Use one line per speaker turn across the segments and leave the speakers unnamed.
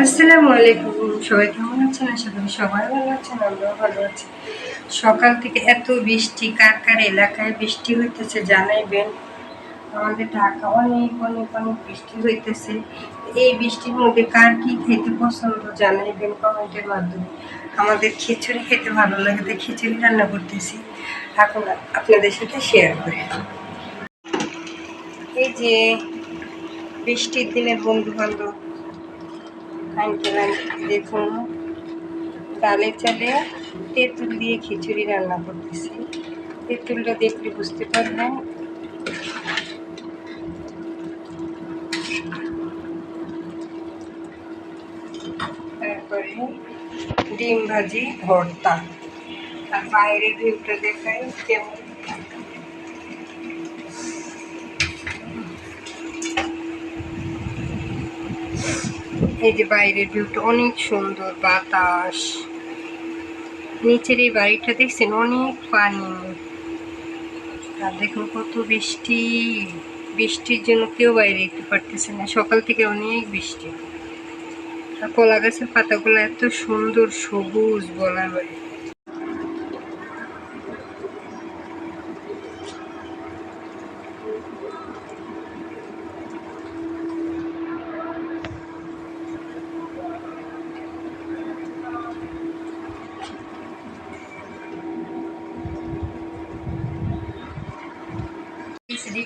আসসালামু আলাইকুম, সবাই কেমন আছেন? আশা করি সবাই ভালো আছেন, আমরাও ভালো আছি। সকাল থেকে এত বৃষ্টি, কার কার এলাকায় বৃষ্টি হইতেছে জানাইবেন? আমাদের ঢাকা অনেক অনেক অনেক বৃষ্টি হইতেছে। এই বৃষ্টির মধ্যে কার কি খেতে পছন্দ জানাইবেন কমেন্টের মাধ্যমে। আমাদের খিচুড়ি খেতে ভালো লাগে, তাই খিচুড়ি রান্না করতেছি। এখন আপনাদের সাথে শেয়ার করি। এই যে বৃষ্টির দিনে বন্ধু বান্ধব আঙ্কেল দেখুন ডালে চালে তেঁতুল দিয়ে খিচুড়ি রান্না করতেছি। তেঁতুলটা দেখলে বুঝতে পারবেন। তারপরে ডিম ভাজি, ভর্তা। আর বাইরে ভিউটা দেখাই কেমন। এই যে বাইরের ভিউটা অনেক সুন্দর বাতাস। নিচের এই বাড়িটা দেখছেন, অনেক পানি। আর দেখুন কত বৃষ্টি। বৃষ্টির জন্য কেউ বাইরে যেতে পারতেছে না। সকাল থেকে অনেক বৃষ্টি। আর কলা গাছের পাতাগুলো এত সুন্দর সবুজ বলা বাইরে।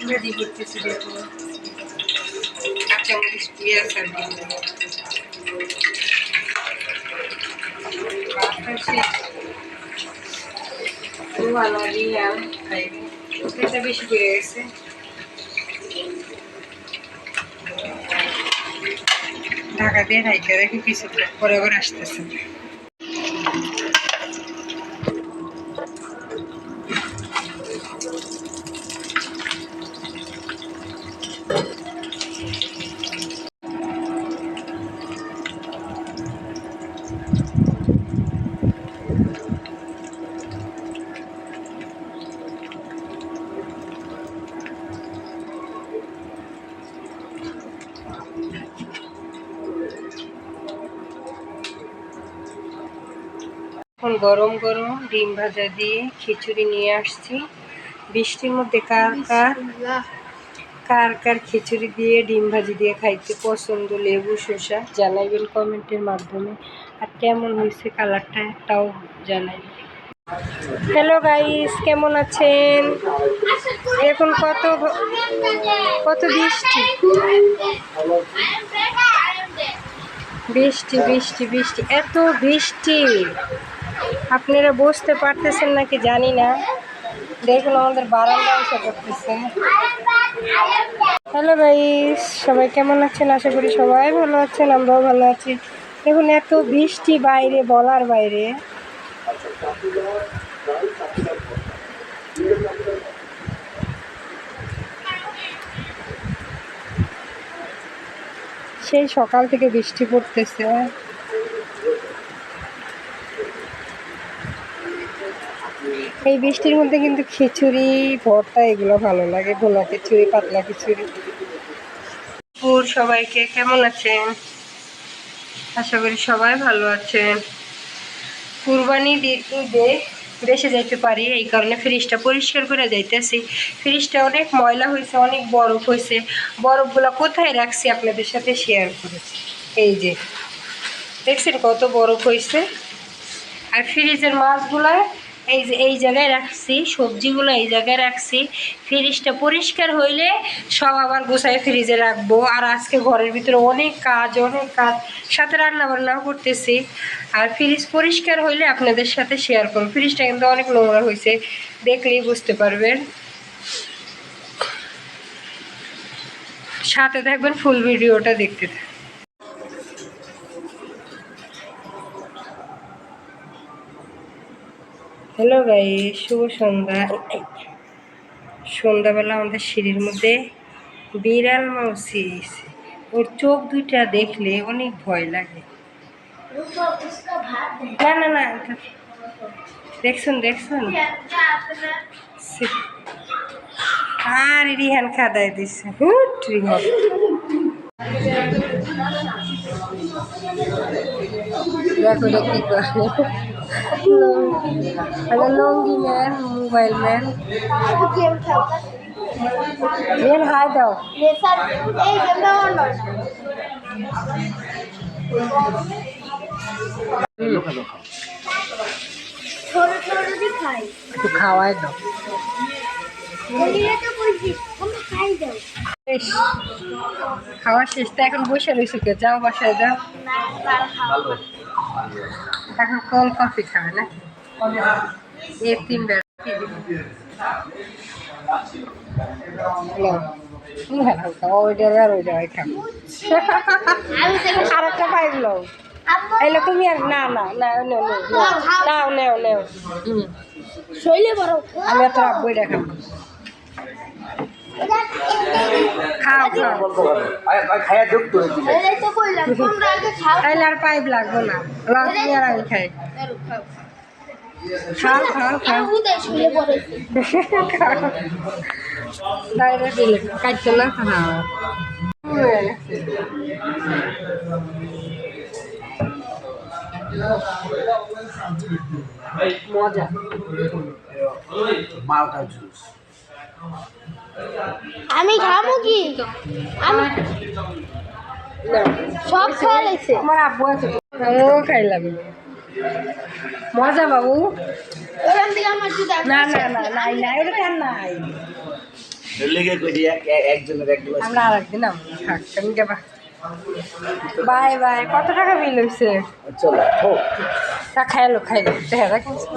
ভাজি করতেছি দেখুন কাঁচামরিচ পেঁয়াজ আর বাতাসে ভালো দিলাম এটা বেশি করে গেছে। ঢাকা দিয়ে ঢাইকা রেখে কিছু পরে আবার আসতেছে। গরম গরম ডিম ভাজা দিয়ে খিচুড়ি নিয়ে আসছি। বৃষ্টির মধ্যে কার কার? কার কার খিচুড়ি দিয়ে ডিম ভাজি দিয়ে খাইতে পছন্দ? লেবু, শসা জানাইবেন কমেন্টের মাধ্যমে। আর কেমন হয়েছে কালারটা একটাও জানাইবেন। হ্যালো গাইস কেমন আছেন? এখন কত কত বৃষ্টি? বৃষ্টি বৃষ্টি বৃষ্টি, এত বৃষ্টি। আপনারা বুঝতে পারতেছেন নাকি জানি না। দেখুন আমাদের বারান্দা এসে করতেছে। হ্যালো গাইস সবাই কেমন আছেন? আশা করি সবাই ভালো আছেন, আমরাও ভালো আছি। দেখুন এত বৃষ্টি বাইরে, বলার বাইরে। সেই সকাল থেকে বৃষ্টি পড়তেছে। এই বৃষ্টির মধ্যে কিন্তু খিচুড়ি, ভর্তা এগুলো ভালো লাগে ভোলা খিচুড়ি, পাতলা খিচুড়ি। পুর সবাইকে কেমন আছেন? আশা করি সবাই ভালো আছেন। কুরবানি ঈদে দেশে যাইতে পারি, এই কারণে ফ্রিজটা পরিষ্কার করে যাইতেছি। ফ্রিজটা অনেক ময়লা হয়েছে অনেক বরফ হয়েছে বরফগুলো কোথায় রাখছি আপনাদের সাথে শেয়ার করেছি। এই যে, দেখছেন কত বরফ হয়েছে আর ফ্রিজের মাছগুলো এই যে, এই জায়গায় রাখছি, সবজিগুলো এই জায়গায় রাখছি। ফ্রিজটা পরিষ্কার হইলে সব আবার গোছায় ফ্রিজে রাখব। আর আজকে ঘরের ভিতরে অনেক কাজ অনেক কাজ। সাথে রান্না বান্নাও করতেছি। আর ফ্রিজ পরিষ্কার হইলে আপনাদের সাথে শেয়ার করব। ফ্রিজটা কিন্তু অনেক নোংরা হয়েছে দেখলেই বুঝতে পারবেন। সাথে থাকবেন ফুল ভিডিওটা দেখতে থাকবেন। হ্যালো ভাই শুভ সন্ধ্যা। সন্ধ্যাবেলা আমাদের সিঁড়ির মধ্যে বিড়াল মাউসি ওর চোখ দুইটা দেখলে অনেক ভয় লাগে। না না না দেখছুন দেখছুন? আর, রিহান খাদাই দিচ্ছে হুট দেখো রে কি করে হ্যালো লঙ্গি ম্যান মোবাইল ম্যান
গেম খেলতে
ম্যান হাই দাও
নেশার এই গেমটা আমার নয় ছোট ছোট যদি খাই
একটু খাওয়াই দাও
এদিকে তো বলছি আমি খাই দাও
বেশ খাওয়া শেষ তো এখন বসে রয়েছে যাও বাসায় যাও এখন কল কফি খাবে নাকি তিন বেলা আরেকটা পাইলো তুমি আর না না না নেও নেও নেও। নাও নেও
শৈলে বড়।
আমি এত রাখব এটা খাব খাও খাও।
খায়া ঢুকতো নাকি
এই তো কইলাম তোমরা আগে খাও
তাইলে আর পাইপ লাগবো না। লাও তুমি আর আমি খাই। খাও খাও খাও।
আমি উদয় শৈলে পড়েছি
বাইরে দিলে। কাটছে না? হ্যাঁ। মজা।
মালটা জুস।
আমি খাব কি? আমি সব খাওয়া লাগছে।
আমার আব্বু আছে। আমিও খাইলাম মজা বাবু।
ওখান থেকে আমার জুতা
না না না নাই নাই ওটা আর নাই। আমরা আর একদিন বাই বাই কত টাকা বিল হয়েছে
চলো হোক
তা খাইলো খাইলো কিনছিল